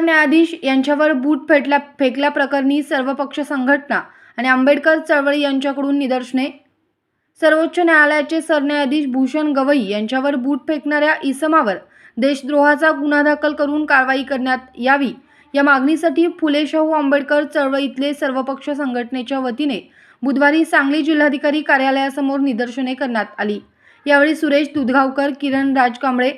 सरन्यायाधीश यांच्यावर बूट फेटल्या फेकल्याप्रकरणी सर्वपक्ष संघटना आणि आंबेडकर चळवळी यांच्याकडून निदर्शने. सर्वोच्च न्यायालयाचे सरन्यायाधीश भूषण गवई यांच्यावर बूट फेकणाऱ्या इसमावर देशद्रोहाचा गुन्हा दाखल करून कारवाई करण्यात यावी. या मागणीसाठी फुले शाहू आंबेडकर चळवळीतले सर्वपक्ष संघटनेच्या वतीने बुधवारी सांगली जिल्हाधिकारी कार्यालयासमोर निदर्शने करण्यात आली. यावेळी सुरेश दुधगावकर किरण राजकांबळे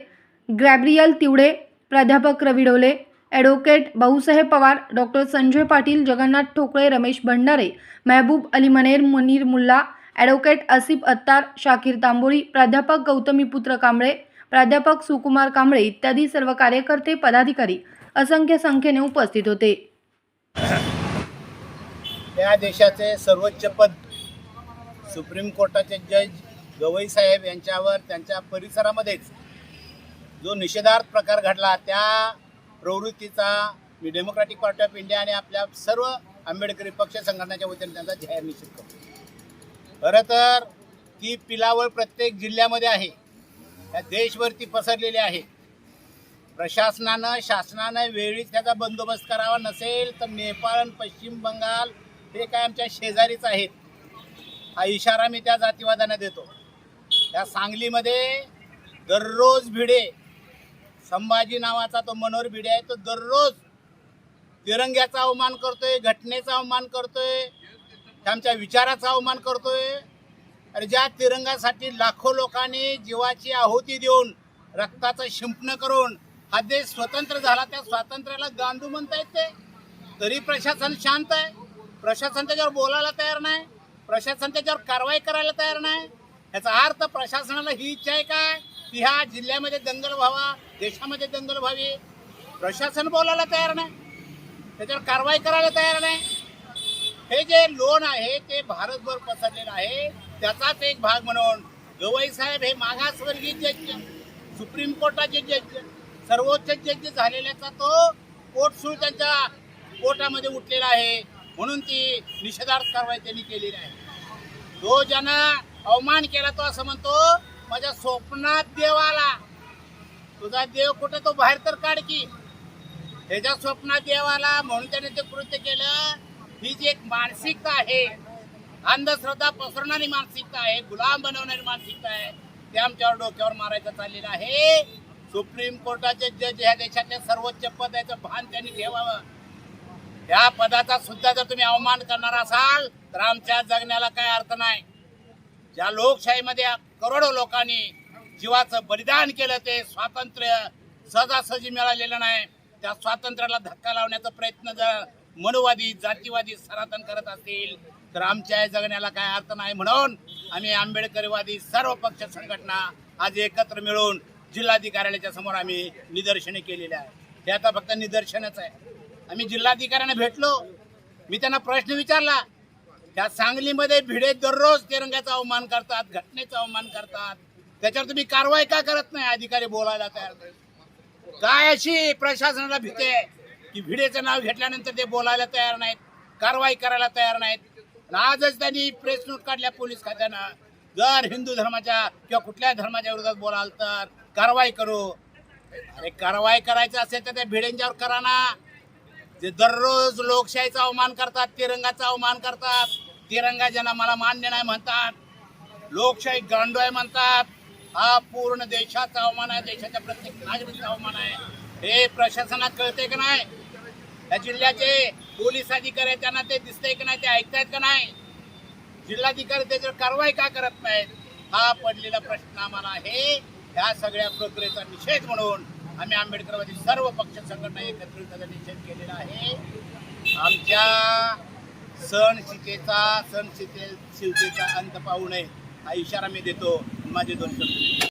ग्रॅब्रियल तिवडे प्राध्यापक Ravi Dhole advocate Bhausaheb Pawar doctor Sanjay Patil Jagannath Thokale Ramesh Bhandare Mehboob Ali Maner Munir Mulla advocate Asif Attar Shakir Tamboli प्राध्यापक गौतमीपुत्र कांबळे प्राध्यापक सुकुमार कांबळे इत्यादी सर्व कार्यकर्ते पदाधिकारी असंख्य संख्येने उपस्थित होते. या देशाचे सर्वोच्च पद सुप्रीम कोर्टाचे जज गवई साहेब यांच्यावर त्यांच्या परिसरामध्येच जो निषेधार्थ प्रकार घडला त्या प्रवृत्तीचा मी डेमोक्रॅटिक पार्टी ऑफ इंडिया आणि आपल्या सर्व आंबेडकरी पक्ष संघटनाच्या वतीने त्यांचा जाहीर निश्चित करतो. खरं तर ती पिलावळ प्रत्येक जिल्ह्यामध्ये आहे. त्या देशभरती पसरलेली आहे. प्रशासनानं शासनानं वेळीच त्याचा बंदोबस्त करावा नसेल तर नेपाळ आणि पश्चिम बंगाल हे काय आमच्या शेजारीच आहेत. हा इशारा मी त्या जातीवादांना देतो. त्या सांगलीमध्ये दररोज भिडे संभाजी नावाचा तो मनोहर भिडे आहे तो दररोज तिरंग्याचा अवमान करतोय घटनेचा अवमान करतोय आमच्या विचाराचा अवमान करतोय. अरे ज्या तिरंगासाठी लाखो लोकांनी जीवाची आहुती देऊन रक्ताचं शिंपणं करून हा देश स्वतंत्र झाला त्या स्वातंत्र्याला गांधू म्हणतायत ते. तरी प्रशासन शांत आहे. प्रशासन त्याच्यावर बोलायला तयार नाही. प्रशासन त्याच्यावर कारवाई करायला तयार नाही. याचा अर्थ प्रशासनाला ही इच्छा आहे काय? की ह्या जिल्ह्यामध्ये दंगल व्हावा देशामध्ये दंगल व्हावी? प्रशासन बोलायला तयार नाही. त्याच्यावर कारवाई करायला तयार नाही. हे जे लोन आहे ते भारतभर पसरलेलं आहे. त्याचाच एक भाग म्हणून गवई साहेब हे मागासवर्गीय जज सुप्रीम कोर्टाचे जज सर्वोच्च जज झालेल्याचा तो पोटसूळ त्यांच्या कोर्टामध्ये उठलेला आहे. म्हणून ती निषेधार्थ कारवाई त्यांनी केलेली आहे. तो ज्यानं अवमान केला तो असं म्हणतो माझ्या स्वप्नात देव आला. तुझा देव कुठे तो बाहेर तर काढ की. त्याच्या स्वप्नात देव आला म्हणून त्याने ते कृत्य केलं. ही जी एक मानसिकता आहे अंधश्रद्धा पसरणारी मानसिकता आहे गुलाम बनवणारी मानसिकता आहे ते आमच्यावर डोक्यावर मारायचं चाललेलं आहे. सुप्रीम कोर्टाचे जज ह्या देशातले सर्वोच्च पद याचं भान त्यांनी ठेवावं. या पदाचा सुद्धा जर तुम्ही अवमान करणार असाल तर आमच्या जगण्याला काय अर्थ नाही. ज्या लोकशाहीमध्ये करोडो लोकांनी जीवाचं बलिदान केलं ते स्वातंत्र्य सहजासहजी मिळालेलं नाही. त्या स्वातंत्र्याला धक्का लावण्याचा प्रयत्न जर मनुवादी जातीवादी सनातन करत असतील तर आमच्या जगण्याला काय अर्थ नाही म्हणून आम्ही आंबेडकरवादी सर्व पक्ष संघटना आज एकत्र मिळून जिल्हाधिकाऱ्याच्या समोर आम्ही निदर्शने केलेली आहे हे आता फक्त निदर्शनच आहे. आम्ही जिल्हाधिकाऱ्यांना भेटलो. मी त्यांना प्रश्न विचारला त्या सांगलीमध्ये भिडे दररोज तिरंग्याचा अवमान करतात घटनेचा अवमान करतात. त्याच्यावर तुम्ही कारवाई का करत नाही अधिकारी बोलायला तयार काय अशी प्रशासनाला भीती आहे की भिडेचं नाव घेतल्यानंतर ते बोलायला तयार नाहीत कारवाई करायला तयार नाहीत? आजच त्यांनी प्रेस नोट काढल्या पोलीस खात्यानं. जर हिंदू धर्माच्या किंवा कुठल्या धर्माच्या विरोधात बोलाल तर कारवाई करू. अरे कारवाई करायचं असेल तर त्या भिडेंच्यावर करा ना. जे दररोज लोकशाहीचा अवमान करतात तिरंगाचा अवमान करतात तिरंगा ज्यांना मला मान्य नाही म्हणतात. लोकशाही गांडोय म्हणतात. हा पूर्ण देशाचा अवमान आहे देशाच्या प्रत्येक नागरिकचा अवमान आहे. हे प्रशासनात कळते का नाही? या जिल्ह्याचे पोलीस अधिकारी आहेत, त्यांना ते दिसतंय की नाही ते ऐकतायत का नाही? जिल्हाधिकारी त्याच्यावर कारवाई का करत नाहीत? हा पडलेला प्रश्न आम्हाला आहे. ह्या सगळ्या प्रक्रियेचा निषेध म्हणून आम्ही आंबेडकरवादी सर्व पक्ष संघटना एकत्रित त्याचा निषेध केलेला आहे. आमच्या सण शिकेचा सण शिके शिवतेचा अंत पाहू नये हा इशारा मी देतो. माझे दोन शब्द.